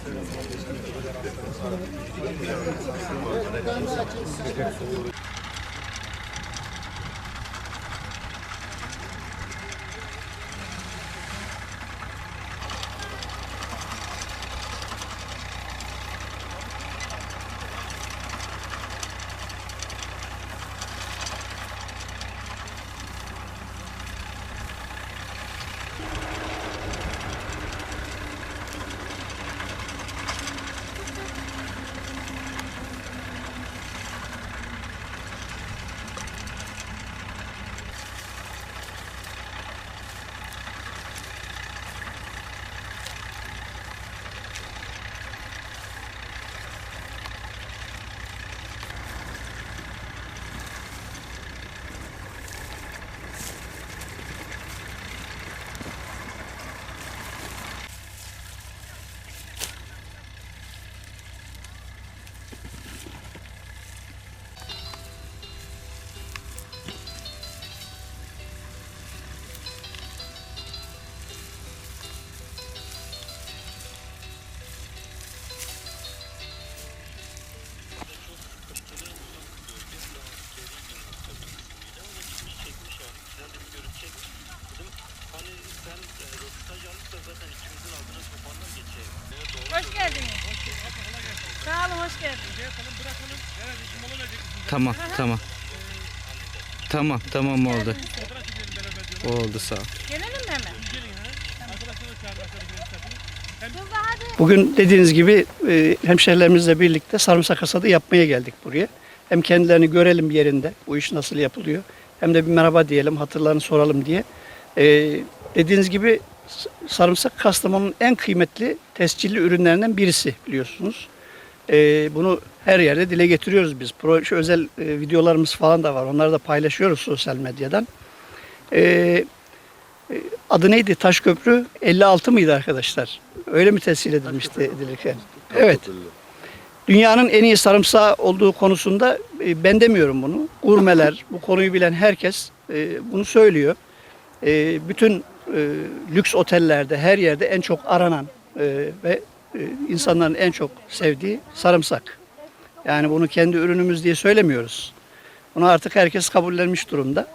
Hoş Hoş geldiniz. Tamam tamam. Tamam tamam oldu. Oldu sağ ol. Gelelim mi hemen? Da. Bugün dediğiniz gibi e, hemşehrilerimizle birlikte sarımsak hasadı yapmaya geldik buraya. Hem kendilerini görelim yerinde, bu iş nasıl yapılıyor. Hem de bir merhaba diyelim, hatırlarını soralım diye. E, dediğiniz gibi sarımsak Kastamonu'nun en kıymetli tescilli ürünlerinden birisi biliyorsunuz. E, bunu her yerde dile getiriyoruz biz. Pro, şu özel e, videolarımız falan da var. Onları da paylaşıyoruz sosyal medyadan. E, Adı neydi? Taşköprü 56 mıydı arkadaşlar? Öyle mi tescil edilmişti edilirken? Evet. Dünyanın en iyi sarımsağı olduğu konusunda e, ben demiyorum bunu. Gurmeler, bu konuyu bilen herkes e, bunu söylüyor. E, bütün e, lüks otellerde, her yerde en çok aranan e, ve insanların en çok sevdiği sarımsak. Yani bunu kendi ürünümüz diye söylemiyoruz. Bunu artık herkes kabullenmiş durumda.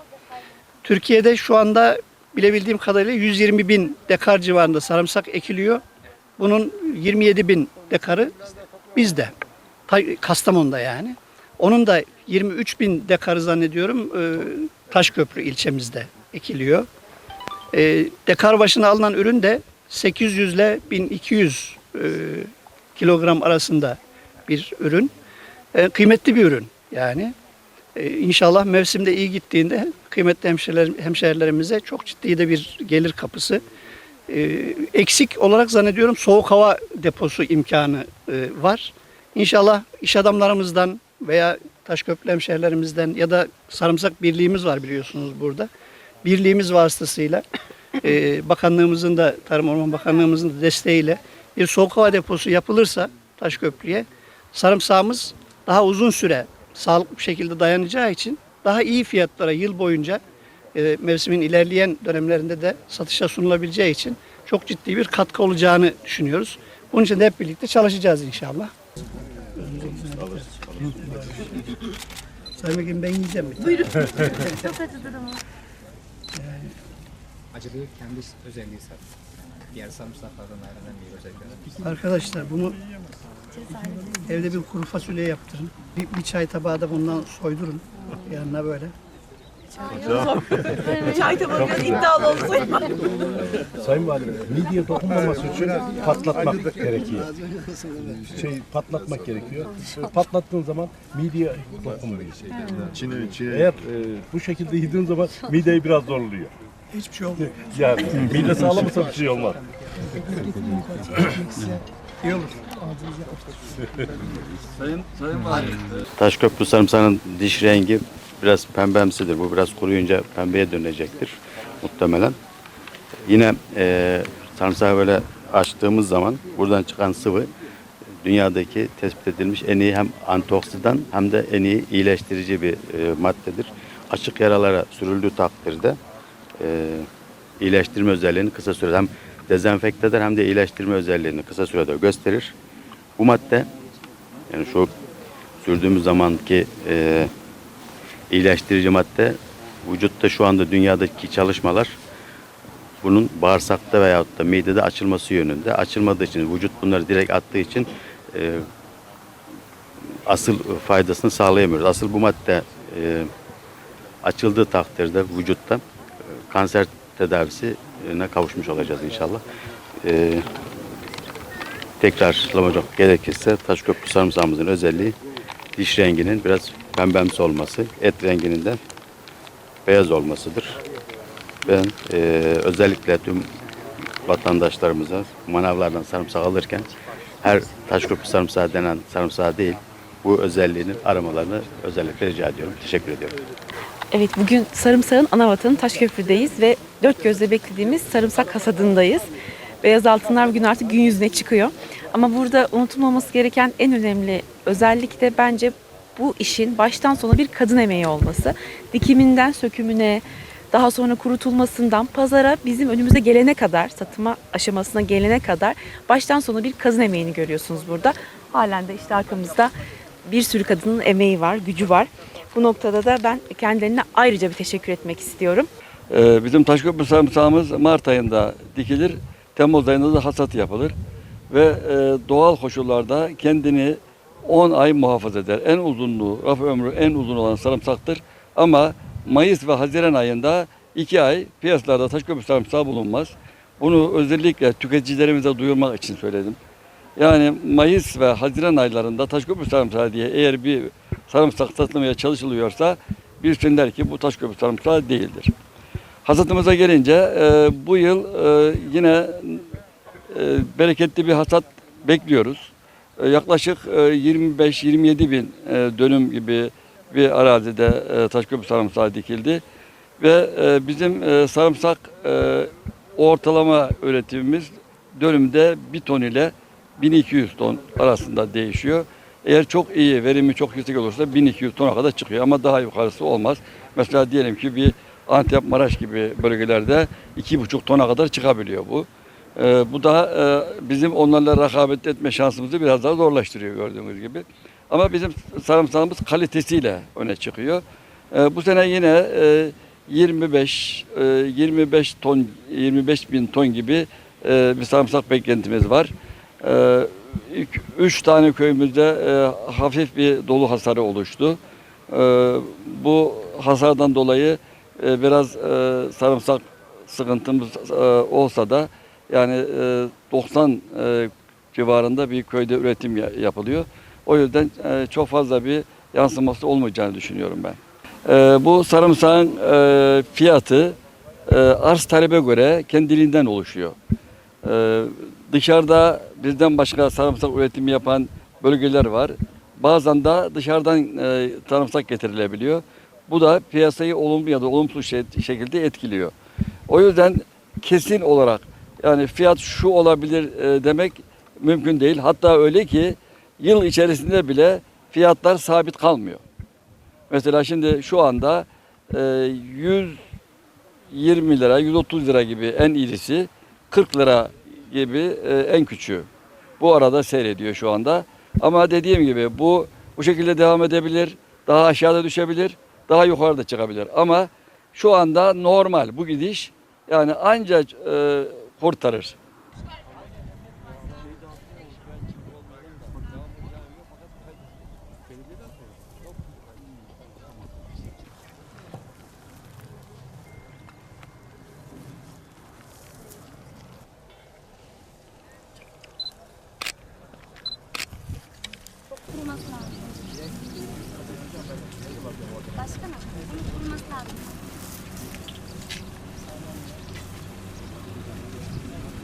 Türkiye'de şu anda bilebildiğim kadarıyla 120 bin dekar civarında sarımsak ekiliyor. Bunun 27 bin dekarı bizde. Ta- Kastamonu'da yani. Onun da 23 bin dekarı zannediyorum e, Taşköprü ilçemizde ekiliyor. E, dekar başına alınan ürün de 800 ile 1200 e, kilogram arasında bir ürün. E, kıymetli bir ürün yani. Ee, İnşallah mevsimde iyi gittiğinde kıymetli hemşehriler, hemşehrilerimize çok ciddi de bir gelir kapısı. Ee, eksik olarak zannediyorum soğuk hava deposu imkanı e, var. İnşallah iş adamlarımızdan veya Taşköprü hemşehrilerimizden ya da sarımsak birliğimiz var biliyorsunuz burada. Birliğimiz vasıtasıyla e, bakanlığımızın da Tarım Orman Bakanlığımızın da desteğiyle bir soğuk hava deposu yapılırsa Taşköprü'ye sarımsağımız daha uzun süre sağlıklı bir şekilde dayanacağı için daha iyi fiyatlara yıl boyunca e, mevsimin ilerleyen dönemlerinde de satışa sunulabileceği için çok ciddi bir katkı olacağını düşünüyoruz. Bunun için de hep birlikte çalışacağız inşallah. Sayın Vekilim ben yiyeceğim. bir tane. Çok acıdır ama. Acılığı kendi özelliği zaten. Diğer sarımsaklardan ayrılan bir özellikleri. Arkadaşlar bunu evde bir kuru fasulye yaptırın. Bir, bir çay tabağı da bundan soydurun yanına böyle. Çay tabağı biraz iddialı olsaydı. Sayın Valim, midye dokunmaması için patlatmak gerekiyor. Şey patlatmak gerekiyor. Patlattığın zaman midye dokunmuyor. Çin'e, Çin'e Eğer e, bu şekilde yediğin zaman mideyi biraz zorluyor. Hiçbir şey olmuyor. Yani mide sağlamasa bir şey olmaz. İyi olur. Taşköprü sarımsağının diş rengi biraz pembemsidir. Bu biraz kuruyunca pembeye dönecektir muhtemelen. Yine e, sarımsağı böyle açtığımız zaman buradan çıkan sıvı dünyadaki tespit edilmiş en iyi hem antioksidan hem de en iyi iyileştirici bir e, maddedir. Açık yaralara sürüldüğü takdirde e, iyileştirme özelliğini kısa sürede hem dezenfekte eder hem de iyileştirme özelliğini kısa sürede gösterir. Bu madde yani şu sürdüğümüz zamanki e, iyileştirici madde vücutta şu anda dünyadaki çalışmalar bunun bağırsakta veyahut da midede açılması yönünde. Açılmadığı için vücut bunları direkt attığı için e, asıl faydasını sağlayamıyoruz. Asıl bu madde e, açıldığı takdirde vücutta kanser tedavisine kavuşmuş olacağız inşallah. E, tekrarlamak gerekirse Taşköprü sarımsağımızın özelliği diş renginin biraz pembemsi olması, et renginin de beyaz olmasıdır. Ben e, özellikle tüm vatandaşlarımıza manavlardan sarımsak alırken her Taşköprü sarımsağı denen sarımsağı değil, bu özelliğinin aramalarını özellikle rica ediyorum. Teşekkür ediyorum. Evet bugün sarımsağın ana vatanı Taşköprü'deyiz ve dört gözle beklediğimiz sarımsak hasadındayız. Beyaz altınlar bugün artık gün yüzüne çıkıyor. Ama burada unutulmaması gereken en önemli özellik de bence bu işin baştan sona bir kadın emeği olması. Dikiminden sökümüne, daha sonra kurutulmasından pazara bizim önümüze gelene kadar, satıma aşamasına gelene kadar baştan sona bir kadın emeğini görüyorsunuz burada. Halen de işte arkamızda bir sürü kadının emeği var, gücü var. Bu noktada da ben kendilerine ayrıca bir teşekkür etmek istiyorum. Ee, Bizim Taşköprü sarımsağımız Mart ayında dikilir, Temmuz ayında da hasat yapılır. Ve e, doğal koşullarda kendini 10 ay muhafaza eder. En uzunluğu, raf ömrü en uzun olan sarımsaktır. Ama Mayıs ve Haziran ayında 2 ay piyasalarda Taşköprü sarımsağı bulunmaz. Bunu özellikle tüketicilerimize duyurmak için söyledim. Yani Mayıs ve Haziran aylarında Taşköprü sarımsağı diye eğer bir sarımsak satılmaya çalışılıyorsa bilsinler ki bu Taşköprü sarımsağı değildir. Hasatımıza gelince e, bu yıl e, yine e, bereketli bir hasat bekliyoruz. E, yaklaşık e, 25-27 bin e, dönüm gibi bir arazide e, Taşköprü sarımsağı dikildi. Ve e, bizim e, sarımsak e, ortalama üretimimiz dönümde 1 ton ile 1200 ton arasında değişiyor. Eğer çok iyi, verimi çok yüksek olursa 1200 tona kadar çıkıyor ama daha yukarısı olmaz. Mesela diyelim ki bir Antep, Maraş gibi bölgelerde 2,5 tona kadar çıkabiliyor bu. Ee, bu da e, bizim onlarla rekabet etme şansımızı biraz daha zorlaştırıyor gördüğünüz gibi. Ama bizim sarımsağımız kalitesiyle öne çıkıyor. Ee, bu sene yine e, 25 e, 25 ton 25 bin ton gibi e, bir sarımsak beklentimiz var. İlk üç tane köyümüzde e, hafif bir dolu hasarı oluştu. Ee, bu hasardan dolayı e, biraz e, sarımsak sıkıntımız e, olsa da yani e, 90 e, civarında bir köyde üretim ya- yapılıyor. O yüzden e, çok fazla bir yansıması olmayacağını düşünüyorum ben. E, bu sarımsağın e, fiyatı e, arz talebe göre kendiliğinden oluşuyor. E, dışarıda bizden başka sarımsak üretimi yapan bölgeler var. Bazen de dışarıdan e, sarımsak getirilebiliyor. Bu da piyasayı olumlu ya da olumsuz şey- şekilde etkiliyor. O yüzden kesin olarak yani fiyat şu olabilir e, demek mümkün değil. Hatta öyle ki yıl içerisinde bile fiyatlar sabit kalmıyor. Mesela şimdi şu anda e, 120 lira, 130 lira gibi en iyisi, 40 lira gibi e, en küçüğü. Bu arada seyrediyor şu anda. Ama dediğim gibi bu bu şekilde devam edebilir, daha aşağıda düşebilir, daha yukarıda çıkabilir. Ama şu anda normal bu gidiş yani ancak e, kurtarır.